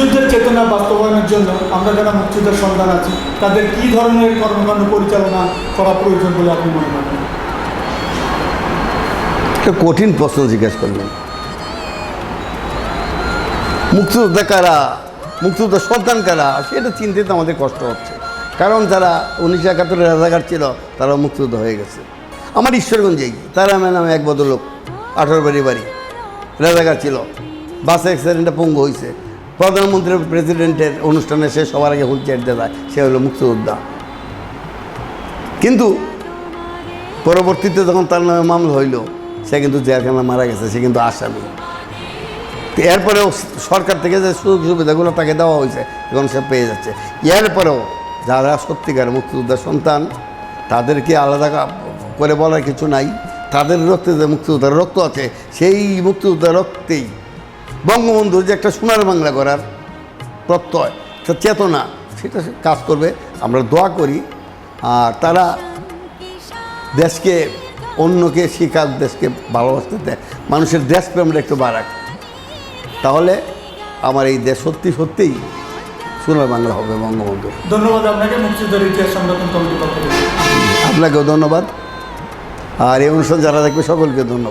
মুক্তিযুদ্ধের চেতনা বাস্তবায়নের জন্য আমরা যারা মুক্তিযুদ্ধের সন্তান আছি, তাদের কি ধরনের কর্মকাণ্ড পরিচালনা করা প্রয়োজন বলে আপনি মনে করেন? একটা কঠিন প্রশ্ন জিজ্ঞেস করলেন। মুক্তিযোদ্ধা কারা? মুক্তিযোদ্ধা সন্তান কারা? সেটা চিনতে তো আমাদের কষ্ট হচ্ছে। কারণ তারা উনিশশো একাত্তরে রাজাঘাট ছিল তারা মুক্তিযোদ্ধা হয়ে গেছে। আমার ঈশ্বরগঞ্জেই তারা নামে এক ভদ্রলোক, আঠারো বাড়ি বাড়ি, রাজাঘাট ছিল। বাসে অ্যাক্সিডেন্টে পঙ্গু হয়েছে প্রধানমন্ত্রী প্রেসিডেন্টের অনুষ্ঠানে সে সবার আগে হুইল চেয়ার দেয় সে হলো মুক্তিযোদ্ধা। কিন্তু পরবর্তীতে যখন তার নামে মামলা হইল, সে কিন্তু জেলখানা মারা গেছে, সে কিন্তু আসামি। এরপরেও সরকার থেকে যে সুযোগ সুবিধাগুলো তাকে দেওয়া হয়েছে, এখন সে পেয়ে যাচ্ছে। এরপরেও যারা সত্যিকার মুক্তিযোদ্ধার সন্তান, তাদেরকে আলাদা করে বলার কিছু নাই। তাদের রক্তে যে মুক্তিযোদ্ধার রক্ত আছে, সেই মুক্তিযোদ্ধার রক্তেই বঙ্গবন্ধুর যে একটা সোনার বাংলা করার প্রত্যয় চেতনা সেটা কাজ করবে। আমরা দোয়া করি আর তারা দেশকে অন্যকে শিখাক দেশকে ভালোবাসতে দেয়। মানুষের দেশপ্রেমটা একটু বাড়াক। তাহলে আমার এই দেশ সত্যি সত্যিই সোনার বাংলা হবে বঙ্গবন্ধু। ধন্যবাদ আপনাকে মুক্তিযুদ্ধের ইতিহাস সংরক্ষণ কমিটির পক্ষ থেকে। আপনাকেও ধন্যবাদ। আর এই অনুষ্ঠান যারা দেখবে সকলকে ধন্যবাদ।